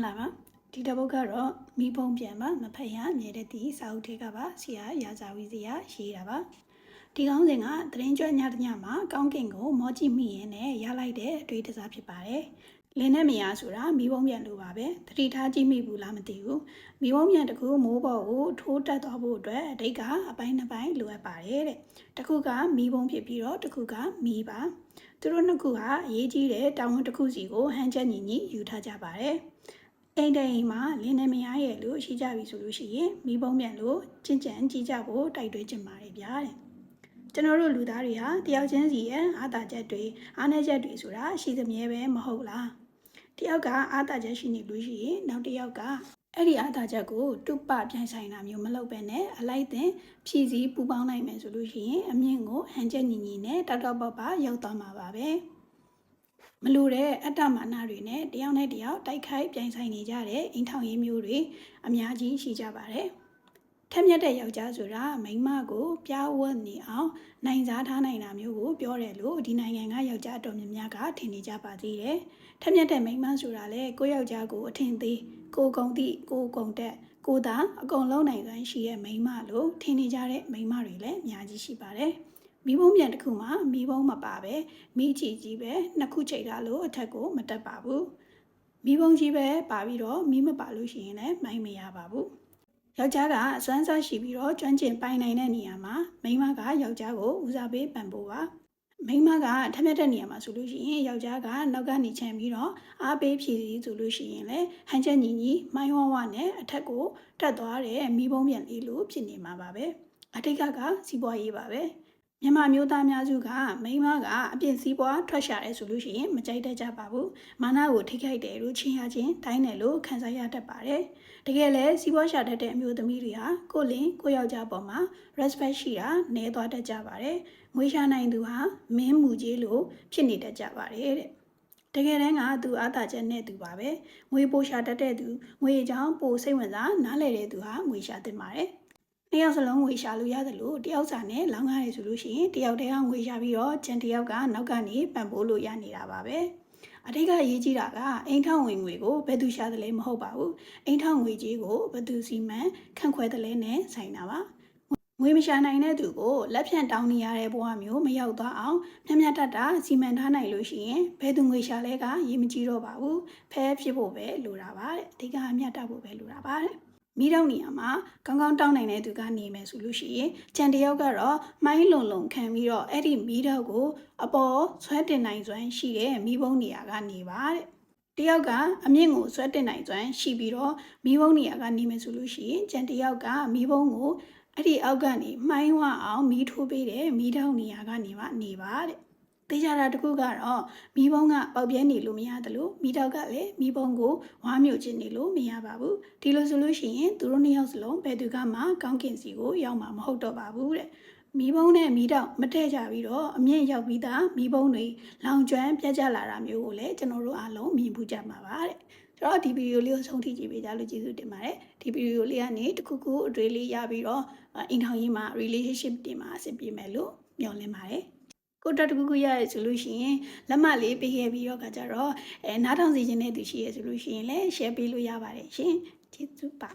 ္ဂလာပါဒီတစ်ပုတ်ကတော့မိဘုံပြန်ပါမဖက်ရအမြဲတည်းဒီစာအုပ်ထဲကပါဆရာရာဇာဝီစီယာရေးတာပါဒီကောင်းစဉ်ကသတင်းကြွညတညမှာကောင်းကင်ကိုမောကြည့်မိရင်နဲ့ရလိုက်တဲ့အတွေ့အစားဖြစ်ပါတယ်လင်းနဲ့မယားဆိုတာမိဘုံပြန်လို့ပါပဲတတိထားကြည့်မိဘူးလားမသိဘူးမိဘုံပြန်တစ်ခုမိုးပေါ်ကိုထိုးတက်သွားဖို့အတွက်အတိတ်ကအပိုင်းနှစ်ပိုင်းလိုအပ်ပါတယ်တဲ့တစ်ခုကမိဘုံဖြစ်ပြီးတော့တစ်ခုကမိပါသူတို့နှစ်ခုဟာအရေးကြီးတဲ့တာဝန်တစ်ခုစီကိုဟန်ချက်ညီညီယူထားကြပါတယ် အိမ်တိုင်မှာလင်းနေမရရဲ့လို့ရှိကြပြီဆိုလို့ရှိရင်မိဘုံပြန်လို့ကျင့်ကြံကြည့်ကြဖို့တိုက်တွန်းချင်ပါတယ်ဗျာတဲ့ကျွန်တော်တို့လူသားတွေဟာတယောက်ချင်းစီရဲ့အာသာချက်တွေအားနည်းချက်တွေဆိုတာရှိသမျှပဲမဟုတ်လားတယောက်ကအာသာချက်ရှိနေလို့ရှိရင်နောက်တစ်ယောက်ကအဲ့ဒီအာသာချက်ကိုတုပပြိုင်ဆိုင်တာမျိုးမလုပ်ဘဲနဲ့အလိုက်တင်ဖြည့်စည်းပူပေါင်းနိုင်မယ်ဆိုလို့ရှိရင်အမြင့်ကိုဟန်ချက်ညီညီနဲ့တောက်တောက်ပပရောက်သွားမှာပါပဲ မလိုတဲ့အတ္တမာနတွေနဲ့တယောက်နဲ့တယောက်တိုက်ခိုက်ပြိုင်ဆိုင်နေကြတဲ့အိမ်ထောင်ရေးမျိုးတွေအများကြီးရှိကြပါတယ်ထက်မြက်တဲ့ယောက်ျားဆိုတာမိန်းမကိုပြားဝတ်နေအောင်နိုင်စားထားနိုင်တာမျိုးကိုပြောတယ်လို့ဒီနိုင်ငံကယောက်ျားတော်များများကထင်နေကြပါသေးတယ်။ထက်မြက်တဲ့မိန်းမဆိုတာလေကိုယောက်ျားကိုအထင်သေးကိုကုံသည့်ကိုကုံတက်ကိုသာအကုန်လုံးနိုင်စွမ်းရှိတဲ့မိန်းမလို့ထင်နေကြတဲ့မိန်းမတွေလည်းအများကြီးရှိပါတယ်။ မိဘုံပြန်တစ်ခုမှမိဘုံမပါပဲမိချီကြီးပဲနှစ်ခုချိန်တာလို့အထက်ကိုမတက်ပါဘူး။မိဘုံကြီးပဲပါပြီးတော့မိမပါလို့ရှိရင်လည်းမိုင်းမရပါဘူး။ယောက်ျားကအစွမ်းစားရှိပြီးတော့ကျွမ်းကျင်ပိုင်နိုင်တဲ့နေရာမှာမိန်းမကယောက်ျားကိုဦးစားပေးပံ့ပိုးပါမိန်းမကထက်မြက်တဲ့နေရာမှာဆိုလို့ရှိရင်ယောက်ျားကနောက်ကနေချန်ပြီးတော့အားပေးဖြည့်စည်းဆိုလို့ရှိရင်လည်းဟန်ချက်ညီညီမိုင်းဝဝနဲ့အထက်ကိုတက်သွားတဲ့မိဘုံပြန်လေးလို့ဖြစ်နေမှာပါပဲအတိတ်ကကစီးပွားရေးပါပဲ မြန်မာမျိုးသားများစုကမိန်းမကအပြစ်စည်းပွားထွက်ရှာတယ်ဆိုလို့ရှိရင်မကြိုက်တတ်ကြပါဘူးမာနကိုထိခိုက်တယ်လို့ချင်းရချင်းတိုင်းတယ်လို့ခံစားရတတ်ပါတယ်တကယ်လဲစီးပွားရှာတတ်တဲ့အမျိုးသမီးတွေဟာကိုလင်ကိုယောက်ျားပေါ်မှာ respect ရှိတာနည်းသွားတတ်ကြပါတယ်ငွေရှာနိုင်သူဟာမင်းမူကြီးလို့ဖြစ်နေတတ်ကြပါတယ်တဲ့တကယ်တမ်းကသူအားသာချက်နဲ့သူပါပဲငွေပိုရှာတတ်တဲ့သူငွေအကြောင်းပိုစိတ်ဝင်စားနားလည်တဲ့သူဟာငွေရှာတင်ပါတယ် နှစ်ယောက်စလုံးငွေရှာလို့ရတယ်လို့တယောက်စာနဲ့လောင်းကားရဆိုလို့ရှိရင်တယောက်တည်းကငွေရှာပြီးတော့ကျန်တယောက်ကနောက်ကနေပံ့ပိုးလို့ရနေတာပါပဲအတိတ်ကအရေးကြီးတာကအိမ်ထောင်ဝင်ငွေကိုဘယ်သူရှာတယ်လဲမဟုတ်ပါဘူးအိမ်ထောင်ငွေကြီးကိုဘယ်သူစီမံခန့်ခွဲတယ်လဲနဲ့ဆိုင်တာပါငွေမရှာနိုင်တဲ့သူကိုလက်ဖြန့်တောင်းနေရတဲ့ဘဝမျိုးမရောက်သွားအောင်မြတ်မြတ်တတ်တာစီမံထားနိုင်လို့ရှိရင်ဘယ်သူငွေရှာလဲကရေးမကြည့်တော့ပါဘူးဖဲဖြစ်ဖို့ပဲလိုတာပါတဲ့အဓိကအမြတ်တတ်ဖို့ပဲလိုတာပါတဲ့ မိတော့နေရာမှာကောင်းကောင်းတောင်းနိုင်တဲ့သူကနေမယ်ဆိုလို့ရှိရင်ကြံတယောက်ကတော့မိုင်းလုံလုံခံပြီးတော့အဲ့ဒီမိတော့ကိုအပေါ်ဆွဲတင်နိုင်စွမ်းရှိတဲ့မိဘုံနေရာကနေပါတဲ့တယောက်ကအမြင့်ကိုဆွဲတင်နိုင်စွမ်းရှိပြီးတော့မိဘုံနေရာကနေမယ်ဆိုလို့ရှိရင်ကြံတယောက်ကမိဘုံကိုအဲ့ဒီအောက်ကနေမှိုင်းဝအောင်မီးထိုးပေးတဲ့မီးတောင်နေရာကနေမှနေပါတဲ့ တေးကြတာတခုကတော့မိဘုံကပေါက်ပြဲနေလို့မရတယ်လို့မိတော့ကလည်းမိဘုံကိုဝါမျိုးချင်းနေလို့မရပါဘူးဒီလိုဆိုလို့ရှိရင်သူတို့နှစ်ယောက်စလုံးဘယ်သူကမှကောင်းကင်စီကိုရောက်မှာမဟုတ်တော့ပါဘူးတဲ့မိဘုံနဲ့မိတော့မထည့်ကြပြီးတော့အမြင့်ရောက်ပြီးသားမိဘုံတွေလောင်ကျွမ်းပြတ်ကျလာတာမျိုးကိုလည်းကျွန်တော်တို့အားလုံးမြင်ဖူးကြမှာပါတဲ့ဆိုတော့ဒီဗီဒီယိုလေးကိုဆုံးထိကြည့်ပေးကြလို့ကျေးဇူးတင်ပါတယ်ဒီဗီဒီယိုလေးကနေတခုခုအတွေ့လေးရပြီးတော့အိမ်ထောင်ရေးမှာ relationship တင်မှာအဆင်ပြေမယ်လို့မျှော်လင့်ပါတယ် ကိုတက်တခုခုရရဆိုလို့ရှိရင်လက်မှတ်လေးပေးခဲ့ပြီးတော့ကကြတော့အဲနားထောင်စီခြင်းတဲ့သူရှိရဆိုလို့ရှိရင်လည်း share ပေးလို့ရပါတယ်ရှင်ကျေးဇူးပါ